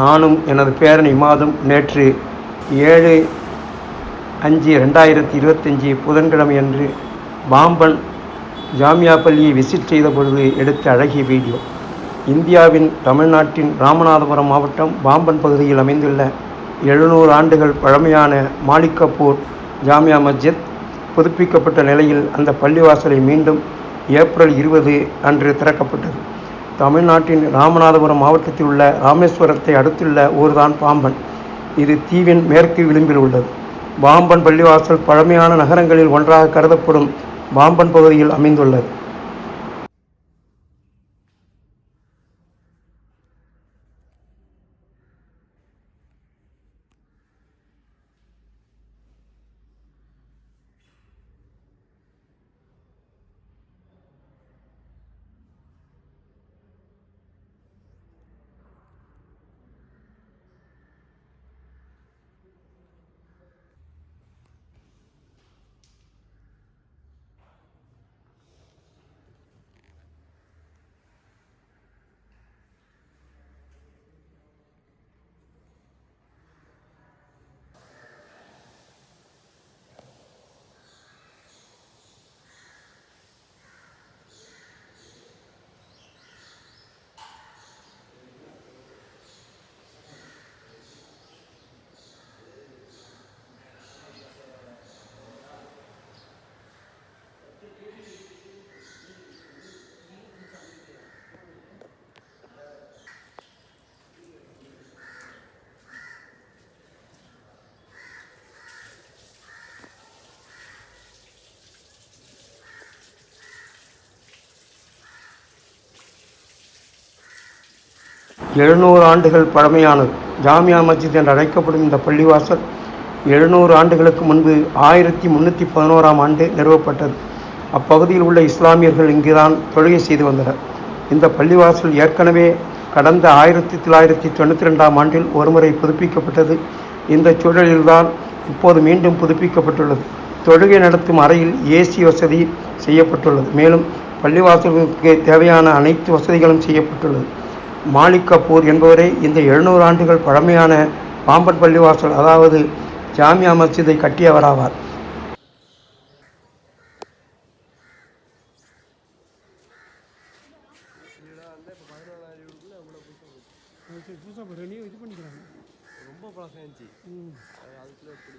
நானும் எனது பேரன் இமாதும் நேற்று ஏழு அஞ்சு ரெண்டாயிரத்தி இருபத்தஞ்சி புதன்கிழமையன்று பாம்பன் ஜாமியா பள்ளியை விசிட் செய்த பொழுது எடுத்த அழகிய வீடியோ இந்தியாவின் தமிழ்நாட்டின் ராமநாதபுரம் மாவட்டம் பாம்பன் பகுதியில் அமைந்துள்ள எழுநூறு ஆண்டுகள் பழமையான மாலிக் ஜாமியா மஸ்ஜித் புதுப்பிக்கப்பட்ட நிலையில் அந்த பள்ளிவாசலை மீண்டும் ஏப்ரல் இருபது அன்று திறக்கப்பட்டது. தமிழ்நாட்டின் ராமநாதபுரம் மாவட்டத்தில் உள்ள ராமேஸ்வரத்தை அடுத்துள்ள ஊர்தான் பாம்பன். இது தீவின் மேற்கு விளிம்பில் உள்ளது. பாம்பன் பள்ளிவாசல் பழமையான நகரங்களில் ஒன்றாக கருதப்படும் பாம்பன் பகுதியில் அமைந்துள்ளது. எழுநூறு ஆண்டுகள் பழமையானது. ஜாமியா மஸ்ஜித் என்று அழைக்கப்படும் இந்த பள்ளிவாசல் எழுநூறு ஆண்டுகளுக்கு முன்பு ஆயிரத்தி முன்னூற்றி பதினோராம் ஆண்டு நிறுவப்பட்டது. அப்பகுதியில் உள்ள இஸ்லாமியர்கள் இங்குதான் தொழுகை செய்து வந்தனர். இந்த பள்ளிவாசல் ஏற்கனவே கடந்த ஆயிரத்தி தொள்ளாயிரத்தி தொண்ணூற்றி ரெண்டாம் ஆண்டில் ஒருமுறை புதுப்பிக்கப்பட்டது. இந்த சூழலில்தான் இப்போது மீண்டும் புதுப்பிக்கப்பட்டுள்ளது. தொழுகை நடத்தும் அறையில் ஏசி வசதி செய்யப்பட்டுள்ளது. மேலும் பள்ளிவாசலுக்கு தேவையான அனைத்து வசதிகளும் செய்யப்பட்டுள்ளது. மாலிக் கபூர் என்பவரே இந்த எழுநூறு ஆண்டுகள் பழமையான பாம்பன் பள்ளிவாசல் அதாவது ஜாமியா மஸ்ஜிதை கட்டியவராவார். ரொம்ப பழசம் இருந்துச்சு அதுக்குள்ள இப்படி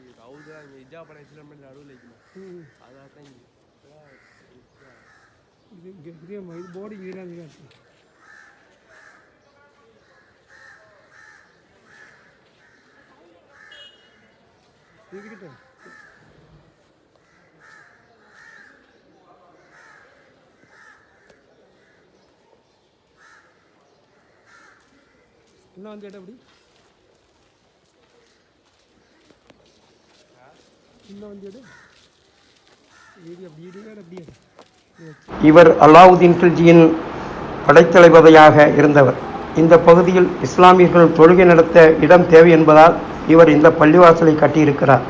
இங்கே இஜா படம் நடுவில் வைக்கணும் அதான் இது இங்கே இது போர்டு இங்கே தான் இதுக்கிட்ட என்ன வந்து இடம் அப்படி இவர் அலாவுதீன் கில்ஜியின் படைத்தளபதியாக இருந்தவர் இந்த பகுதியில் இஸ்லாமியர்கள் தொழுகை நடத்த இடம் தேவை என்பதால் இவர் இந்த பள்ளிவாசலை கட்டியிருக்கிறார்.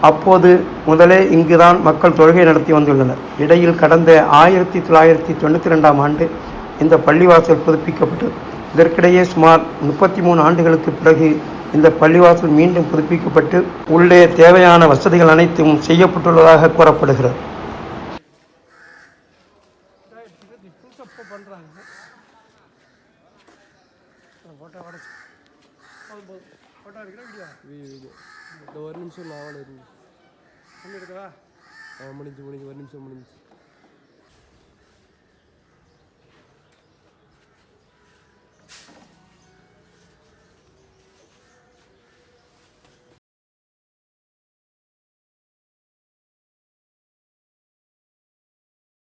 அப்போது முதலே இங்குதான் மக்கள் தொழுகை நடத்தி வந்துள்ளனர். இடையில் கடந்த ஆயிரத்தி தொள்ளாயிரத்தி தொண்ணூற்றி ரெண்டாம் ஆண்டு இந்த பள்ளிவாசல் புதுப்பிக்கப்பட்டது. இதற்கிடையே சுமார் முப்பத்தி மூணு ஆண்டுகளுக்கு பிறகு இந்த பள்ளிவாசல் மீண்டும் புதுப்பிக்கப்பட்டு உள்ளே தேவையான வசதிகள் அனைத்தும் செய்யப்பட்டுள்ளதாக கூறப்படுகிறது. ஃபோட்டோ உடச்சு போதும் போதும். ஃபோட்டோ எடுக்கிறேன் வீடியோ. இது இந்த ஒரு நிமிஷம் நாவல் இருந்து ஒன்று எடுக்கவா? முடிஞ்சு முடிஞ்சு. ஒரு நிமிஷம் முடிஞ்சு.